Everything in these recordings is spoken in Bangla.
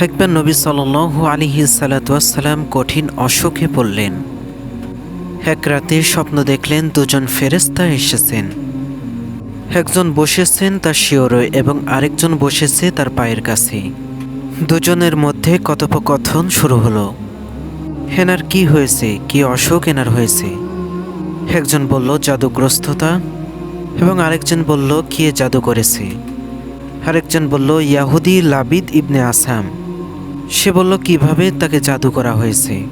একবার নবী সাল আলিহি সালাতাম কঠিন অসুখে পড়লেন। এক রাতে স্বপ্ন দেখলেন দুজন ফেরেস্তা এসেছেন। একজন বসেছেন তার শিওরে এবং আরেকজন বসেছে তার পায়ের কাছে। দুজনের মধ্যে কথোপকথন শুরু হলো। হেনার কি হয়েছে? কি অসুখ এনার হয়েছে? একজন বলল, জাদুগ্রস্ততা। এবং আরেকজন বলল, কে জাদু করেছে? আরেকজন বলল, ইয়াহুদি লাবিদ ইবনে আসাম। সে বলল, কীভাবে তাকে জাদু করা হয়েছে?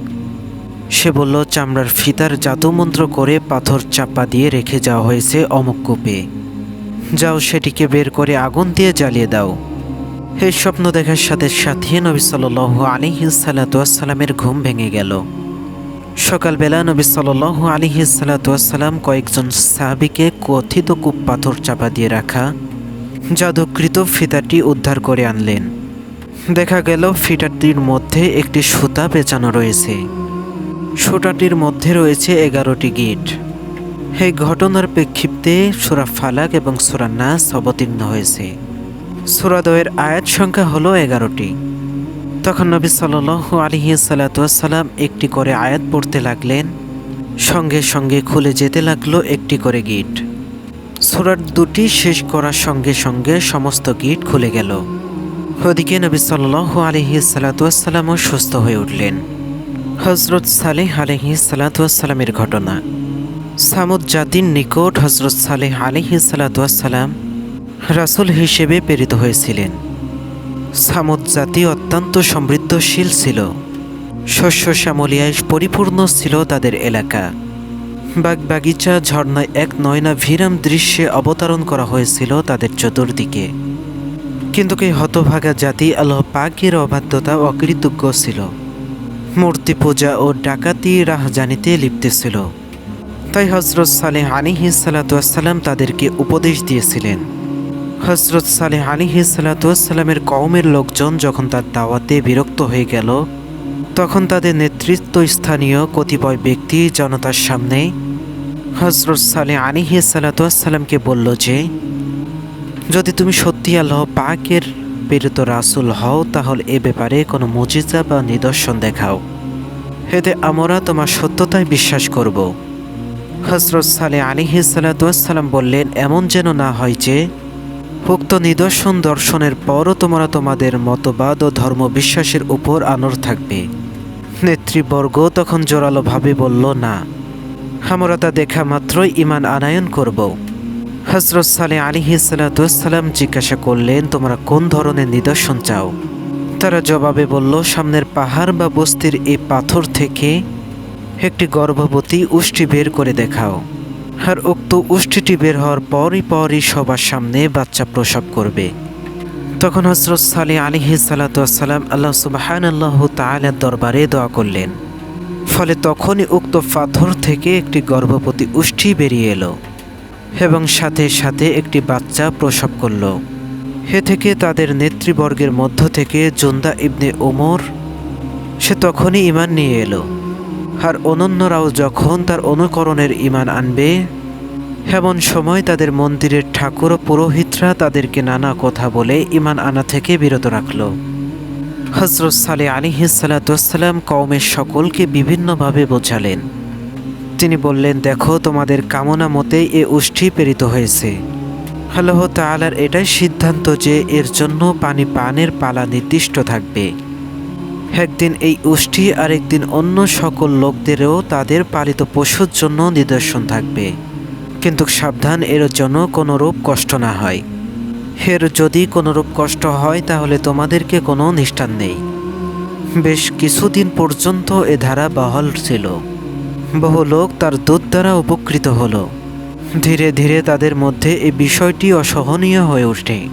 সে বলল, চামড়ার ফিতার জাদুমন্ত্র করে পাথর চাপা দিয়ে রেখে যাওয়া হয়েছে অমুক কূপে। যাও সেটিকে বের করে আগুন দিয়ে জ্বালিয়ে দাও। এই স্বপ্ন দেখার সাথে সাথে নবী সাল আলিহি সালাতামের ঘুম ভেঙে গেল। সকালবেলা নবী সাল আলিহি সালাতাম কয়েকজন সাহাবিকে কথিত কূপ পাথর চাপা দিয়ে রাখা জাদুকৃত ফিতাটি উদ্ধার করে আনলেন। দেখা গেল ফিটারটির মধ্যে একটি সুতা পেঁচানো রয়েছে। সুতাটির মধ্যে রয়েছে এগারোটি গিট। এই ঘটনার প্রেক্ষিপ্তে সুরা ফালাক এবং সুরা নাস অবতীর্ণ হয়েছে। সুরাদয়ের আয়াত সংখ্যা হলো এগারোটি। তখন নবী সাল আলিহি সালাতাম একটি করে আয়াত পড়তে লাগলেন, সঙ্গে সঙ্গে খুলে যেতে লাগল একটি করে গিট। সুরার দুটি শেষ করার সঙ্গে সঙ্গে সমস্ত গিট খুলে গেল। ওদিকে নবী সাল আলিহি সালাতামও সুস্থ হয়ে উঠলেন। হজরত সালেহ আলহি সালাতামের ঘটনা। সামুদ জাতির নিকট হজরত সালেহ আলহি সালাতাম রাসুল হিসেবে প্রেরিত হয়েছিলেন। সামুদ জাতি অত্যন্ত সমৃদ্ধশীল ছিল। শস্য শ্যামলিয়ায় পরিপূর্ণ ছিল তাদের এলাকা। বাগ বাগিচা ঝর্ণায় এক নয়না ভিরাম দৃশ্যে অবতরণ করা হয়েছিল তাদের চতুর্দিকে। কিন্তু এই হতভাগা জাতি আল্লাহ পাকের অবাধ্যতা অকৃতজ্ঞ ছিল। মূর্তি পূজা ও ডাকাতি রাহজানিতে লিপ্ত তাই হজরত সালেহ আলিহি সালাতাম তাদেরকে উপদেশ দিয়েছিলেন। হজরত সালেহ আলিহি সালাতামের কওমের লোকজন যখন তার দাওয়াতে বিরক্ত হয়ে গেল, তখন তাদের নেতৃত্ব স্থানীয় কতিপয় ব্যক্তি জনতার সামনে হজরত সালেহ আলিহি সালাতামকে বলল যে যদি তুমি সত্যি আল্লাহ পাকের প্রেরিত রাসুল হও, তাহলে এ ব্যাপারে কোনো মুজিজা বা নিদর্শন দেখাও। এতে আমরা তোমার সত্যতায় বিশ্বাস করব। হজরত সালে আলিহি সালাতাম বললেন, এমন যেন না হয় যে, উক্ত নিদর্শন দর্শনের পরও তোমরা তোমাদের মতবাদ ও ধর্ম বিশ্বাসের উপর আনর থাকবে। নেতৃবর্গ তখন জোরালোভাবে বলল, না, আমরা তা দেখা মাত্রই ইমান আনায়ন করব। হজরত সালে আলিহি সালাতাম জিজ্ঞাসা করলেন, তোমরা কোন ধরনের নিদর্শন চাও? তারা জবাবে বলল, সামনের পাহাড় বা বস্তির এই পাথর থেকে একটি গর্ভবতী উষ্টি বের করে দেখাও। আর উক্ত উষ্টিটি বের হওয়ার পরই পরই সবার সামনে বাচ্চা প্রসব করবে। তখন হজরত সালে আলিহি সালাতাম আল্লাহ সুবাহান আল্লাহ তালার দরবারে দোয়া করলেন। ফলে তখনই উক্ত পাথর থেকে একটি গর্ভবতী উষ্টি বেরিয়ে এলো। এবং সাথে সাথে একটি বাচ্চা প্রসব করল। হে থেকে তাদের নেতৃবর্গের মধ্য থেকে জুন্দা ইবনে ওমর, সে তখনই ইমান নিয়ে এলো। আর অনন্যরাও যখন তার অনুকরণের ইমান আনবে, এমন সময় তাদের মন্দিরের ঠাকুর ও পুরোহিতরা তাদেরকে নানা কথা বলে ইমান আনা থেকে বিরত রাখল। হজরত সালে আলিহিসাল্লাম কওমের সকলকে বিভিন্নভাবে বোঝালেন। তিনি বললেন, দেখো, তোমাদের কামনা মতে এ উষ্ঠি প্রেরিত হয়েছে। আল্লাহ তালার এটাই সিদ্ধান্ত যে এর জন্য পানি পানের পালা নির্দিষ্ট থাকবে। একদিন এই উষ্ঠি, আরেকদিন অন্য সকল লোকদেরও তাদের পালিত পশুর জন্য নিদর্শন থাকবে। কিন্তু সাবধান, এর জন্য কোনোরূপ কষ্ট না হয়। এর যদি কোনোরূপ কষ্ট হয়, তাহলে তোমাদেরকে কোনো নিষ্ঠান নেই। বেশ কিছুদিন পর্যন্ত এ ধারা বহল ছিল। বহু লোক তার দুধ দ্বারা উপকৃত হলো। ধীরে ধীরে তাদের মধ্যে এই বিষয়টি অসহনীয় হয়ে ওঠে।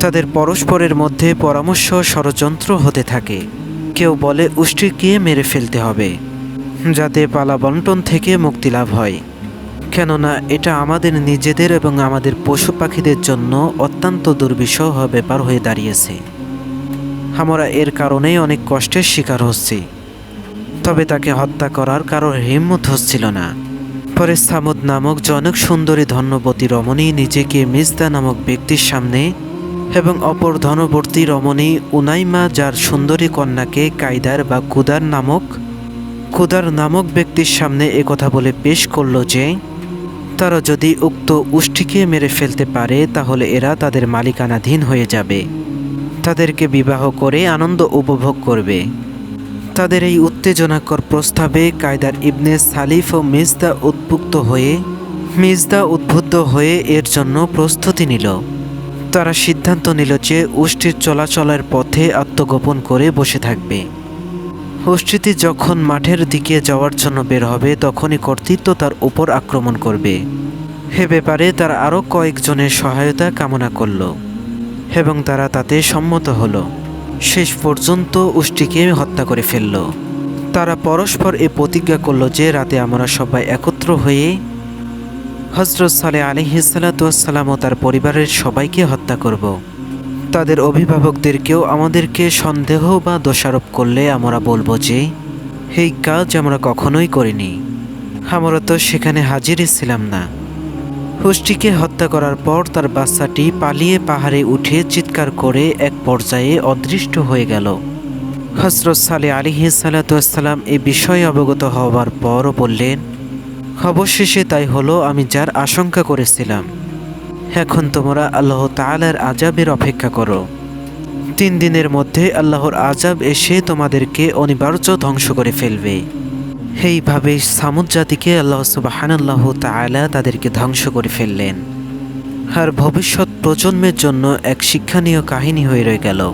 তাদের পরস্পরের মধ্যে পরামর্শ ষড়যন্ত্র হতে থাকে। কেউ বলে উষ্টিকে মেরে ফেলতে হবে? যাতে পালা বন্টন থেকে মুক্তি লাভ হয়। কেননা, এটা আমাদের নিজেদের এবং আমাদের পশু পাখিদের জন্য অত্যন্ত দুর্বিষহ ব্যাপার হয়ে দাঁড়িয়েছে। আমরা এর কারণেই অনেক কষ্টের শিকার হচ্ছি। তবে তাকে হত্যা করার কারোর হিম্মত হচ্ছিল না। পরে সামুদ নামক জনক সুন্দরী ধন্যবতী রমণী নিজেকে মিজদা নামক ব্যক্তির সামনে এবং অপর ধনবর্তী রমণী উনাইমা, যার সুন্দরী কন্যাকে কায়দার বা কুদার নামক কুদার নামক ব্যক্তির সামনে কথা বলে পেশ করল যে, তারা যদি উক্ত উষ্টিকে মেরে ফেলতে পারে, তাহলে এরা তাদের মালিকানাধীন হয়ে যাবে। তাদেরকে বিবাহ করে আনন্দ উপভোগ করবে। তাদের এই উত্তেজনাকর প্রস্তাবে কায়দার ইবনে সালিফ ও মিজদা উদ্বুক্ত হয়ে, মিজদা উদ্বুদ্ধ হয়ে এর জন্য প্রস্তুতি নিল। তারা সিদ্ধান্ত নিল যে উষ্টির চলাচলের পথে আত্মগোপন করে বসে থাকবে। উষ্টিটি যখন মাঠের দিকে যাওয়ার জন্য বের হবে, তখনই কর্তৃত্ব তার উপর আক্রমণ করবে। হে ব্যাপারে তারা আরও কয়েকজনের সহায়তা কামনা করল এবং তারা তাতে সম্মত হলো। শেষ পর্যন্ত উষ্টিকে হত্যা করে ফেলল। তারা পরস্পর এ প্রতিজ্ঞা করল যে রাতে আমরা সবাই একত্র হয়ে হজরত সালে আলিহিসাল্লাতুয়াসাল্লাম ও তার পরিবারের সবাইকে হত্যা করব। তাদের অভিভাবকদেরকেও আমাদেরকে সন্দেহ বা দোষারোপ করলে আমরা বলব যে, এই কাজ আমরা কখনোই করিনি। আমরা তো সেখানে হাজিরই ছিলাম না। হুষ্টিকে হত্যা করার পর তার বাচ্চাটি পালিয়ে পাহাড়ে উঠে চিৎকার করে এক পর্যায়ে অদৃষ্ট হয়ে গেল। হজরত সালে আলিহি সালাতাম এ বিষয়ে অবগত হওয়ার পরও বললেন, অবশেষে তাই হলো, আমি যার আশঙ্কা করেছিলাম। এখন তোমরা আল্লাহ তালার আজাবের অপেক্ষা করো। তিন দিনের মধ্যে আল্লাহর আজাব এসে তোমাদেরকে অনিবার্য ধ্বংস করে ফেলবে। এইভাবে সামুদ জাতিকে আল্লাহ সুবাহানাল্লাহ তালা তাদেরকে ধ্বংস করে ফেললেন। আর ভবিষ্যৎ প্রজন্মের জন্য এক শিক্ষণীয় কাহিনী হয়ে রয়ে গেল।